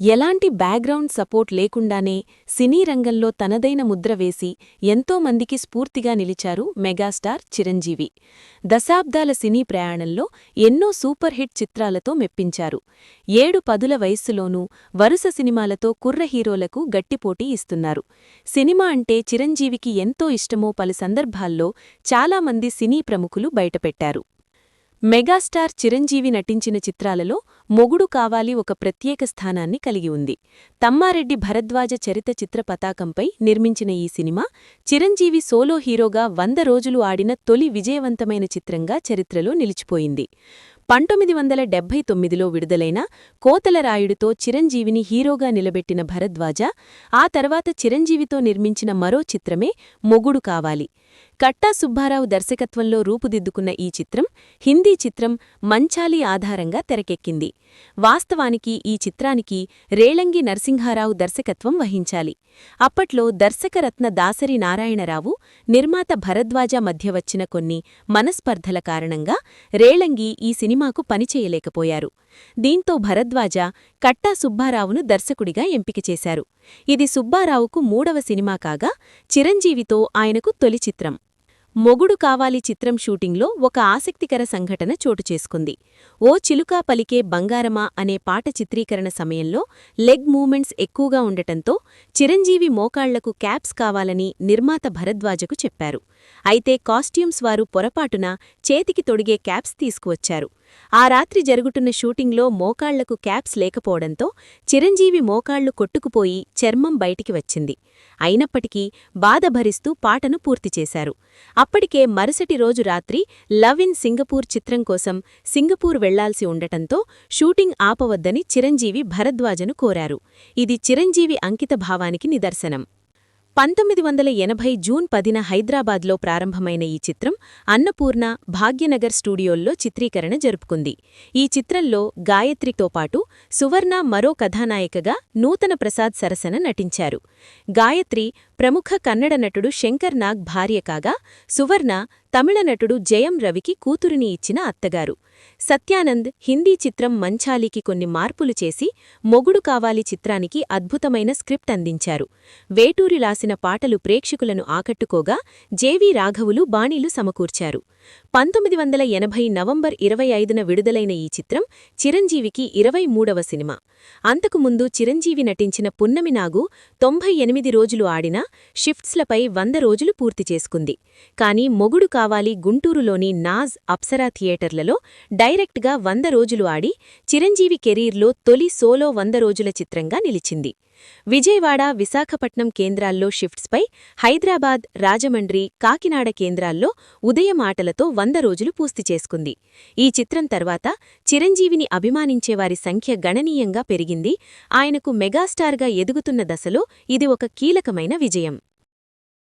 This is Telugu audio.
ఎలాంటి బ్యాక్గ్రౌండ్ సపోర్ట్ లేకుండానే సినీ రంగంలో తనదైన ముద్ర వేసి ఎంతో మందికి స్ఫూర్తిగా నిలిచారు మెగాస్టార్ చిరంజీవి. దశాబ్దాల సినీ ప్రయాణంలో ఎన్నో సూపర్ హిట్ చిత్రాలతో మెప్పించారు. ఏడు పదుల వయస్సులోనూ వరుస సినిమాలతో కుర్ర హీరోలకు గట్టిపోటీ ఇస్తున్నారు. సినిమా అంటే చిరంజీవికి ఎంతో ఇష్టమో పలు సందర్భాల్లో చాలామంది సినీ ప్రముఖులు బయటపెట్టారు. మెగాస్టార్ చిరంజీవి నటించిన చిత్రాలలో మొగుడు కావాలి ఒక ప్రత్యేక స్థానాన్ని కలిగి ఉంది. తమ్మారెడ్డి భరద్వాజ చరిత చిత్ర పతాకంపై నిర్మించిన ఈ సినిమా చిరంజీవి సోలో హీరోగా వంద రోజులు ఆడిన తొలి విజయవంతమైన చిత్రంగా చరిత్రలో నిలిచిపోయింది. పంతొమ్మిది వందల డెబ్బై తొమ్మిదిలో విడుదలైన కోతలరాయుడుతో చిరంజీవిని హీరోగా నిలబెట్టిన భరద్వాజ ఆ తర్వాత చిరంజీవితో నిర్మించిన మరో చిత్రమే మొగుడు కావాలి. కట్టా సుబ్బారావు దర్శకత్వంలో రూపుదిద్దుకున్న ఈ చిత్రం హిందీ చిత్రం మంచాలి ఆధారంగా తెరకెక్కింది. వాస్తవానికి ఈ చిత్రానికి రేళంగి నరసింహారావు దర్శకత్వం వహించాలి. అప్పట్లో దర్శకరత్న దాసరి నారాయణరావు నిర్మాత భరద్వాజ మధ్య వచ్చిన కొన్ని మనస్పర్ధల కారణంగా రేళంగి ఈ సినిమాకు పనిచేయలేకపోయారు. దీంతో భరద్వాజ కట్టా సుబ్బారావును దర్శకుడిగా ఎంపిక చేశారు. ఇది సుబ్బారావుకు మూడవ సినిమా కాగా చిరంజీవితో ఆయనకు తొలి చిత్రం. మొగుడు కావాలి చిత్రం షూటింగ్లో ఒక ఆసక్తికర సంఘటన చోటు చేసుకుంది. ఓ చిలుకా పలికే బంగారమా అనే పాట చిత్రీకరణ సమయంలో లెగ్ మూమెంట్స్ ఎక్కువగా ఉండటంతో చిరంజీవి మోకాళ్ళకు క్యాప్స్ కావాలని నిర్మాత భరద్వాజకు చెప్పారు. అయితే కాస్ట్యూమ్స్ వారు పొరపాటున చేతికి తొడిగే క్యాప్స్ తీసుకువచ్చారు. ఆ రాత్రి జరుగుతున్న షూటింగ్లో మోకాళ్ళకు క్యాప్స్ లేకపోవడంతో చిరంజీవి మోకాళ్ళు కొట్టుకుపోయి చర్మం బయటికి వచ్చింది. అయినప్పటికీ బాధ భరిస్తూ పాటను పూర్తి చేశారు. అప్పటికే మరుసటి రోజు రాత్రి లవ్ ఇన్ సింగపూర్ చిత్రం కోసం సింగపూర్ వెళ్ళాల్సి ఉండటంతో షూటింగ్ ఆపవద్దని చిరంజీవి భరద్వాజను కోరారు. ఇది చిరంజీవి అంకితభావానికి నిదర్శనం. పంతొమ్మిది వందల ఎనభై జూన్ పదిన హైదరాబాద్లో ప్రారంభమైన ఈ చిత్రం అన్నపూర్ణ భాగ్యనగర్ స్టూడియోల్లో చిత్రీకరణ జరుపుకుంది. ఈ చిత్రంలో గాయత్రితో పాటు సువర్ణ మరో కథానాయికగా నూతన ప్రసాద్ సరసన నటించారు. గాయత్రి ప్రముఖ కన్నడ నటుడు శంకర్ నాగ్ భార్య కాగా సువర్ణ తమిళ నటుడు జయం రవికి కూతురిని ఇచ్చిన అత్తగారు. సత్యానంద్ హిందీ చిత్రం మంచాలికి కొన్ని మార్పులు చేసి మొగుడు కావాలి చిత్రానికి అద్భుతమైన స్క్రిప్ట్ అందించారు. వేటూరి రాసిన పాటలు ప్రేక్షకులను ఆకట్టుకోగా జేవీ రాఘవులు బాణీలు సమకూర్చారు. పంతొమ్మిది వందల ఎనభై నవంబర్ ఇరవై ఐదున విడుదలైన ఈ చిత్రం చిరంజీవికి ఇరవై మూడవ సినిమా. అంతకుముందు చిరంజీవి నటించిన పున్నమి నాగు తొంభై ఎనిమిది రోజులు ఆడినా షిఫ్ట్స్లపై వంద రోజులు పూర్తి చేసుకుంది. కాని మొగుడు కావాలి గుంటూరులోని నాజ్ అప్సరా థియేటర్లలో డైరెక్ట్గా వంద రోజులు ఆడి చిరంజీవి కెరీర్లో తొలి సోలో వంద రోజుల చిత్రంగా నిలిచింది. విజయవాడ విశాఖపట్నం కేంద్రాల్లో షిఫ్ట్స్పై హైదరాబాద్ రాజమండ్రి కాకినాడ కేంద్రాల్లో ఉదయం ఆటలతో వంద రోజులు పూర్తి చేసుకుంది. ఈ చిత్రం తర్వాత చిరంజీవిని అభిమానించేవారి సంఖ్య గణనీయంగా పెరిగింది. ఆయనకు మెగాస్టార్గా ఎదుగుతున్న దశలో ఇది ఒక కీలకమైన విజయం.